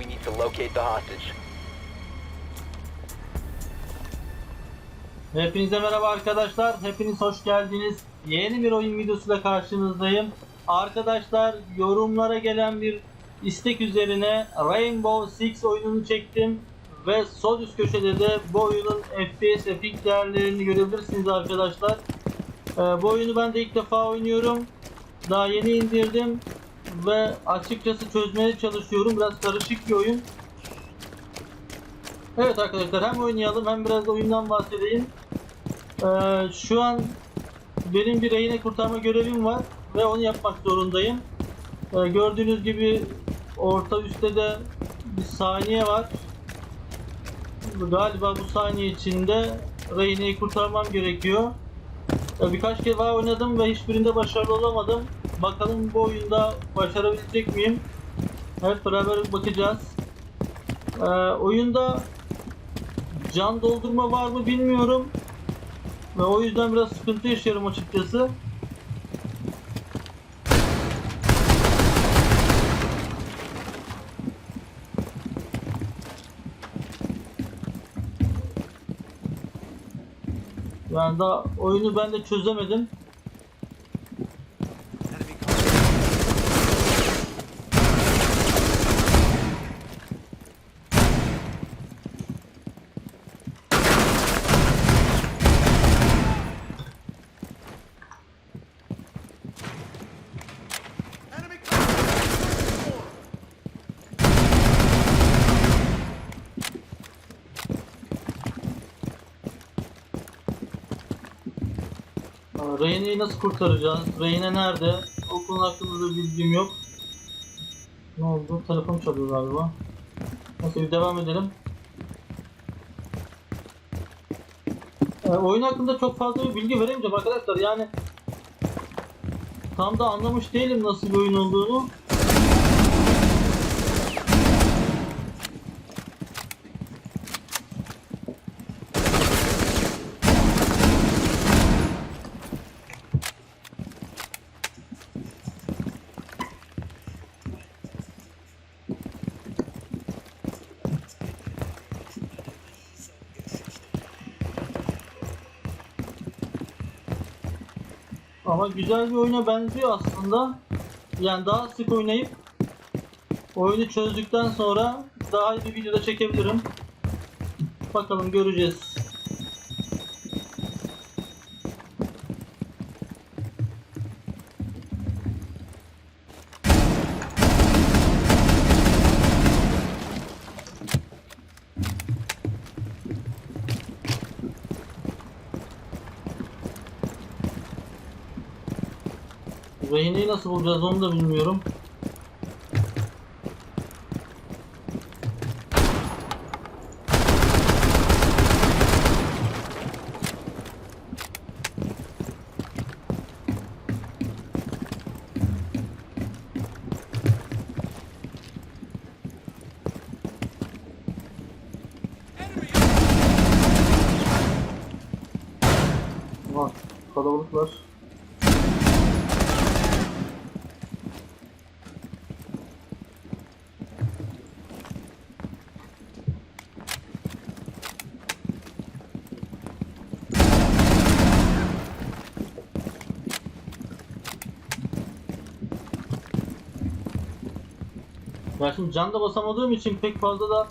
We need to locate the hostage. Hepinize merhaba arkadaşlar. Hepiniz hoş geldiniz. Yeni bir oyun videosuyla karşınızdayım. Arkadaşlar yorumlara gelen bir istek üzerine Rainbow Six oyununu çektim. Ve sol üst köşede de bu oyunun FPS ve ping değerlerini görebilirsiniz arkadaşlar. Ee, bu oyunu ben de ilk defa oynuyorum. Daha yeni indirdim. Ve açıkçası çözmeye çalışıyorum. Biraz karışık bir oyun. Evet arkadaşlar hem oynayalım hem biraz da oyundan bahsedeyim. Ee, şu an benim bir rehine kurtarma görevim var ve onu yapmak zorundayım. Ee, gördüğünüz gibi orta üstte de bir saniye var. Galiba bu saniye içinde rehineyi kurtarmam gerekiyor. Birkaç kez oynadım ve hiçbirinde başarılı olamadım. Bakalım bu oyunda başarabilecek miyim? Evet beraber bakacağız. Ee, oyunda can doldurma var mı bilmiyorum. Ve o yüzden biraz sıkıntı yaşıyorum açıkçası. Yani daha oyunu ben de çözemedim. Aa, Rehine'yi nasıl kurtaracağız? Rehine nerede? O konu hakkında da bilgim yok. Ne oldu? Telefon çalıyor galiba. Neyse bir devam edelim. Ee, oyun hakkında çok fazla bir bilgi veremeyeceğim arkadaşlar. Yani tam da anlamış değilim nasıl bir oyun olduğunu. Ama güzel bir oyuna benziyor aslında. Yani daha sık oynayıp oyunu çözdükten sonra daha iyi bir videoda çekebilirim. Bakalım göreceğiz. Rehineyi nasıl bulacağız onu da bilmiyorum. Kalabalık var. Ya şimdi can da basamadığım için pek fazla da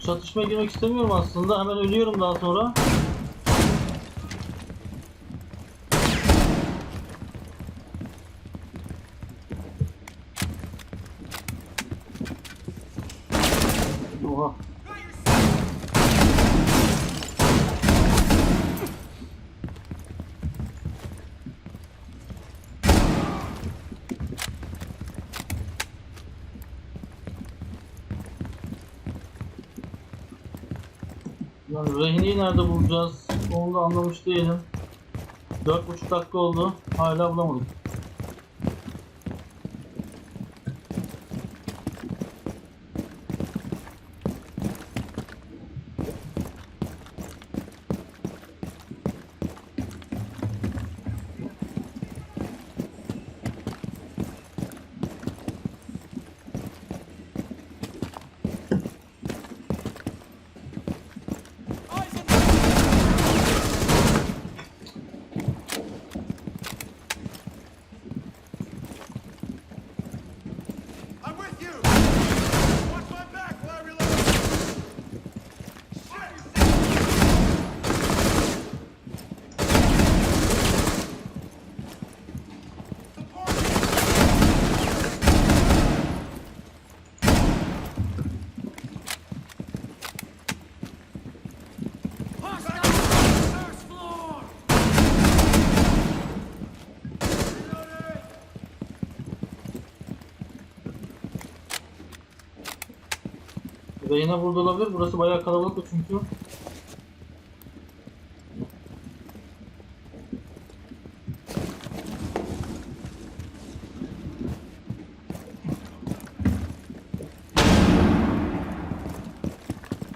çatışmaya girmek istemiyorum aslında. Hemen ölüyorum daha sonra. Oha. Yani rehineyi nerede bulacağız? Onu da anlamış değilim. 4,5 dakika oldu. Hala bulamadık. Reyna burada olabilir. Burası bayağı kalabalık çünkü.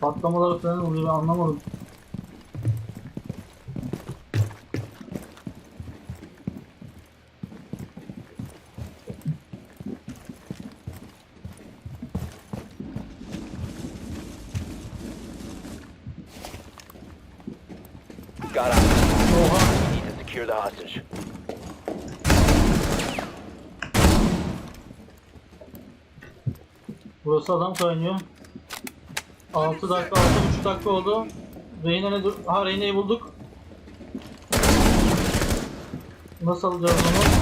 Patlamaları falan oluyor anlamadım. Got out. Oha! Need to secure the hostage. Burası adam kaynıyor. 6 dakika, 6,5 dakika oldu. Reyna ne dur? Ha Reyna'yı bulduk. Nasıl alacağız onu?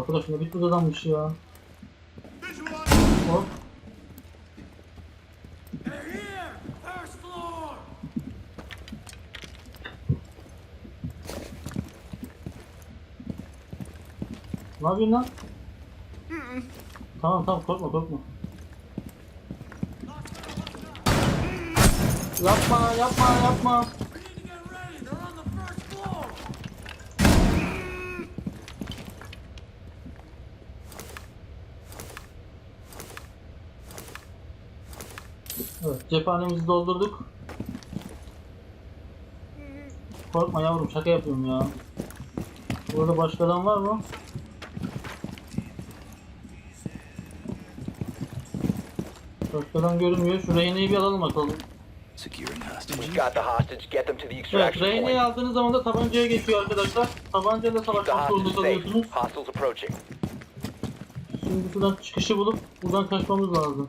Arkadaş ne bitti adammış ya. Ne yapıyorsun lan? Tamam tamam korkma korkma. Yapma yapma yapma. Evet cephanemizi doldurduk. Korkma yavrum şaka yapıyorum ya. Burada başka adam var mı? Başka adam görünmüyor. Şu Reyna'yı bir alalım bakalım. Securing hostage. We've got the hostage. Get them to the Evet extraction Reyna'yı point. aldığınız zaman da tabancaya geçiyor arkadaşlar. Tabancayla Keep the savaşmak zorunda hostage safe. kalıyorsunuz. Hostiles approaching. Şimdi buradan çıkışı bulup buradan kaçmamız lazım.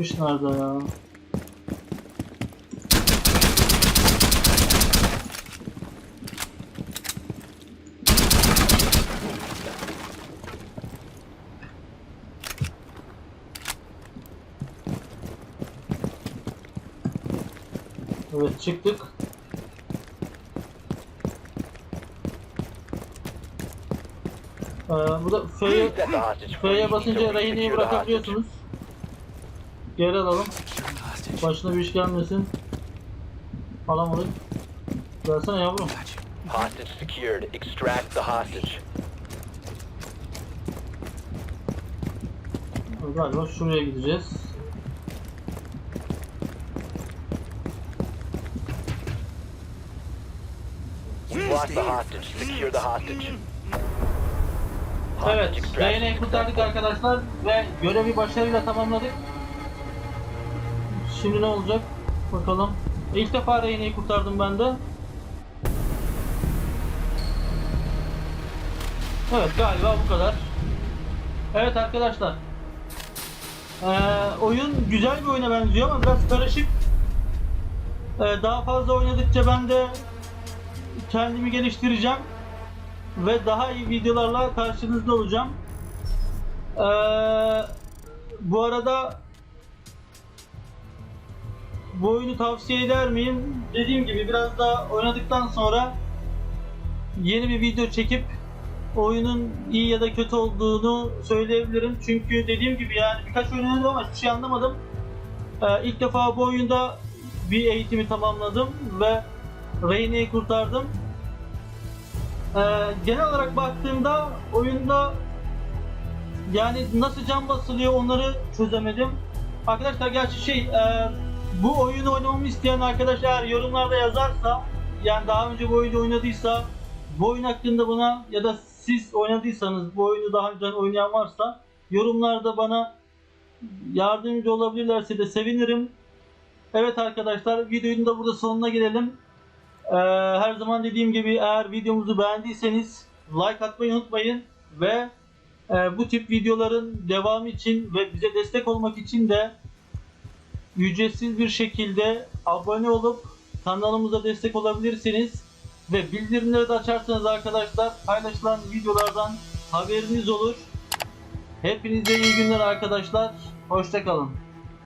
Çıkış nerede ya? Evet çıktık. Ee, bu da F'ye basınca rehineyi bırakabiliyorsunuz. Geri alalım. Başına bir iş gelmesin. Alamadık. Gelsene yavrum. Hostage secured. Extract the hostage. Galiba şuraya gideceğiz. Lost the hostage. Secure the hostage. Evet, Rehineyi kurtardık arkadaşlar ve görevi başarıyla tamamladık. Şimdi ne olacak? Bakalım. İlk defa Rehineyi kurtardım ben de. Evet galiba bu kadar. Evet arkadaşlar. Ee, oyun güzel bir oyuna benziyor ama biraz karışık. Ee, daha fazla oynadıkça ben de kendimi geliştireceğim ve daha iyi videolarla karşınızda olacağım. Ee, bu arada bu oyunu tavsiye eder miyim? Dediğim gibi biraz daha oynadıktan sonra yeni bir video çekip oyunun iyi ya da kötü olduğunu söyleyebilirim. Çünkü dediğim gibi yani birkaç oynadım ama hiçbir şey anlamadım. Ee, ilk defa bu oyunda bir eğitimi tamamladım ve Reyne'yi kurtardım. Ee, genel olarak baktığımda oyunda yani nasıl can basılıyor onları çözemedim. Arkadaşlar gerçi şey e, bu oyunu oynamamı isteyen arkadaş eğer yorumlarda yazarsa yani daha önce bu oyunu oynadıysa bu oyun hakkında bana ya da siz oynadıysanız bu oyunu daha önce oynayan varsa yorumlarda bana yardımcı olabilirlerse de sevinirim. Evet arkadaşlar videonun da burada sonuna gelelim. Ee, her zaman dediğim gibi eğer videomuzu beğendiyseniz like atmayı unutmayın ve Ee, bu tip videoların devamı için ve bize destek olmak için de ücretsiz bir şekilde abone olup kanalımıza destek olabilirsiniz. Ve bildirimleri de açarsanız arkadaşlar paylaşılan videolardan haberiniz olur. Hepinize iyi günler arkadaşlar. Hoşçakalın.